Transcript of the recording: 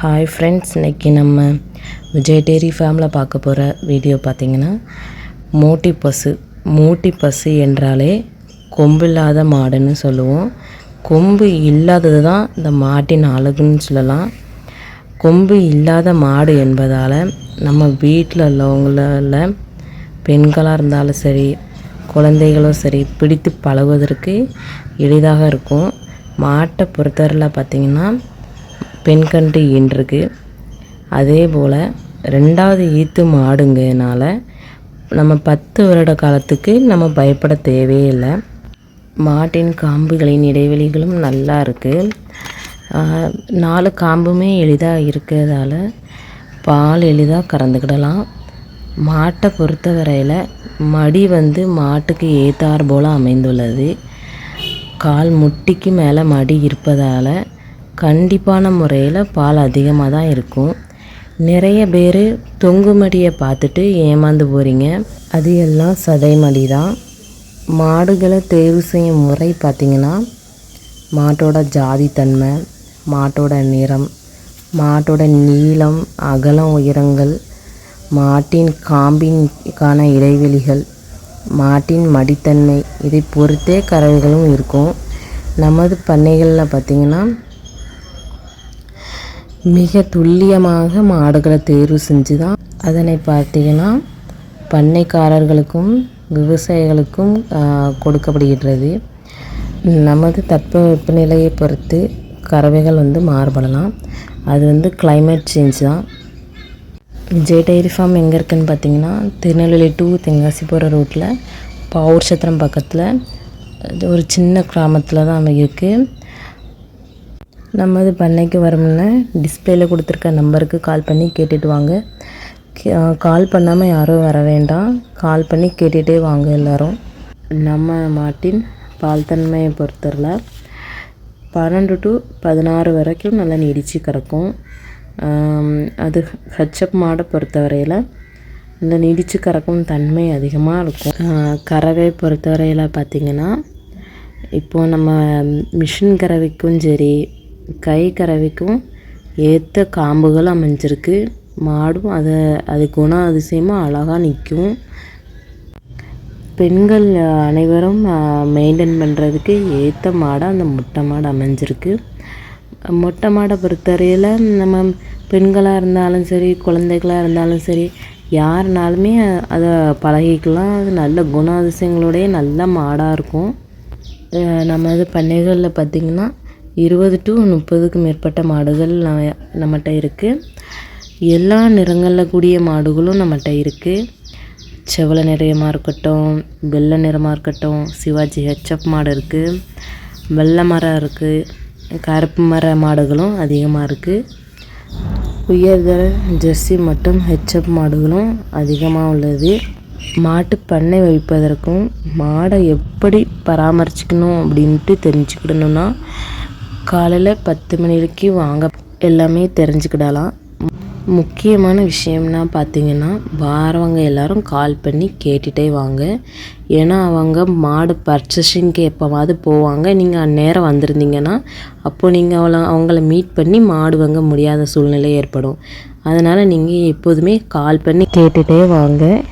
Hi friends இன்றைக்கி நம்ம விஜய் டேரி ஃபேமில் பார்க்க போகிற வீடியோ பார்த்திங்கன்னா மோட்டி பசு மூட்டி பசு என்றாலே கொம்பு இல்லாத மாடுன்னு சொல்லுவோம். கொம்பு இல்லாதது தான் இந்த மாட்டின் அழகுன்னு சொல்லலாம். கொம்பு இல்லாத மாடு என்பதால் நம்ம வீட்டில் உள்ளவங்கள பெண்களாக இருந்தாலும் சரி குழந்தைகளும் சரி பிடித்து பழகுவதற்கு எளிதாக இருக்கும். மாட்டை பொறுத்தவரையில் பார்த்திங்கன்னா பெண் கன்று ஈன்றிருக்கு அதே போல் ரெண்டாவது ஈத்து மாடுங்கனால நம்ம பத்து வருட காலத்துக்கு நம்ம பயப்பட தேவையில்லை. மாட்டின் காம்புகளின் இடைவெளிகளும் நல்லா இருக்குது நாலு காம்புமே எளிதாக இருக்கிறதால பால் எளிதாக கறந்துக்கிடலாம். மாட்டை பொறுத்த வரையில் மடி வந்து மாட்டுக்கு ஏத்தார் போல் அமைந்துள்ளது. கால் முட்டிக்கு மேலே மடி இருப்பதால் கண்டிப்பான முறையில் பால் அதிகமாக தான் இருக்கும். நிறைய பேர் தொங்கு மடியை பார்த்துட்டு ஏமாந்து போகிறீங்க அது எல்லாம் சதை மடி தான். மாடுகளை தேர்வு செய்யும் முறை பார்த்திங்கன்னா மாட்டோட ஜாதி தன்மை மாட்டோட நிறம் மாட்டோட நீளம் அகலம் உயரங்கள் மாட்டின் காம்பின்கான இடைவெளிகள் மாட்டின் மடித்தன்மை இதை பொறுத்தே கறவைகளும் இருக்கும். நமது பண்ணைகளில் பார்த்திங்கன்னா மிக துல்லியமாக மாடுகளை தேர்வு செஞ்சு தான் அதனை பார்த்தீங்கன்னா பண்ணைக்காரர்களுக்கும் விவசாயிகளுக்கும் கொடுக்கப்படுகின்றது. நமது தட்ப நிலையை பொறுத்து கறவைகள் வந்து மாறுபடலாம். அது வந்து கிளைமேட் சேஞ்ச் தான். ஜே டைரி ஃபார்ம் எங்கே இருக்குதுன்னு பார்த்தீங்கன்னா திருநெல்வேலி டு தென்காசி போகிற ரூட்டில் பாவூர் சத்திரம் பக்கத்தில் ஒரு சின்ன கிராமத்தில் தான் இருக்குது நம்ம இது பண்ணைக்கு வரமுன்னா டிஸ்பிளேயில் கொடுத்துருக்க நம்பருக்கு கால் பண்ணி கேட்டுட்டு வாங்க. கால் பண்ணாமல் யாரும் வர வேண்டாம். கால் பண்ணி கேட்டுகிட்டே வாங்க எல்லோரும். நம்ம மாட்டின் பால் தன்மையை பொறுத்தரில் பன்னெண்டு டு பதினாறு வரைக்கும் நல்லா நீடித்து கறக்கும் அது ஹச்சப் மாடை பொறுத்தவரையில் இந்த நீடித்து கறக்கும் தன்மை அதிகமாக இருக்கும். கறவை பொறுத்தவரையில் பார்த்திங்கன்னா இப்போது நம்ம மிஷின் கறவைக்கும் சரி கை கறவைக்கும் ஏற்ற காம்புகள் அமைஞ்சிருக்கு. மாடும் அதை அது குண அதிசயமாக அழகாக நிற்கும் பெண்கள் அனைவரும் மெயின்டைன் பண்ணுறதுக்கு ஏற்ற மாடாக அந்த முட்டை மாடு அமைஞ்சிருக்கு. மொட்டை மாடை பொறுத்தவரையில் நம்ம பெண்களாக இருந்தாலும் சரி குழந்தைகளாக இருந்தாலும் சரி யாருனாலுமே அதை பழகிக்கலாம். அது நல்ல குணாதிசயங்களோடைய நல்ல மாடாக இருக்கும். நம்ம இது பண்ணைகளில் பார்த்திங்கன்னா இருபது டு முப்பதுக்கு மேற்பட்ட மாடுகள் நம்மகிட்ட இருக்குது எல்லா நிறங்களில் கூடிய மாடுகளும் நம்மகிட்ட இருக்குது செவலை நிறமாக இருக்கட்டும் வெள்ளை நிறமாக இருக்கட்டும் சிவாஜி ஹெச்எஃப் மாடு இருக்குது வெள்ளை மரம் இருக்குது கருப்பு மர மாடுகளும் அதிகமாக இருக்குது உயர்தர ஜெர்சி மற்றும் ஹெச்எஃப் மாடுகளும் அதிகமாக உள்ளது. மாட்டு பண்ணை வைப்பதற்கும் மாடை எப்படி பராமரிச்சுக்கணும் அப்படின்ட்டு தெரிஞ்சுக்கிடணுன்னா காலையில் பத்து மணிக்கு வாங்க. எல்லாமே தெரிஞ்சுக்கிடலாம். முக்கியமான விஷயம்னா பார்த்தீங்கன்னா வாரவங்க எல்லோரும் கால் பண்ணி கேட்டுகிட்டே வாங்க. ஏன்னா அவங்க மாடு பர்ச்சேசிங்க்கு எப்போவாது போவாங்க. நீங்கள் அந்நேரம் வந்திருந்தீங்கன்னா அப்போது நீங்கள் அவளை அவங்கள மீட் பண்ணி மாடு வாங்க முடியாத சூழ்நிலை ஏற்படும். அதனால் நீங்கள் எப்போதுமே கால் பண்ணி கேட்டுகிட்டே வாங்க.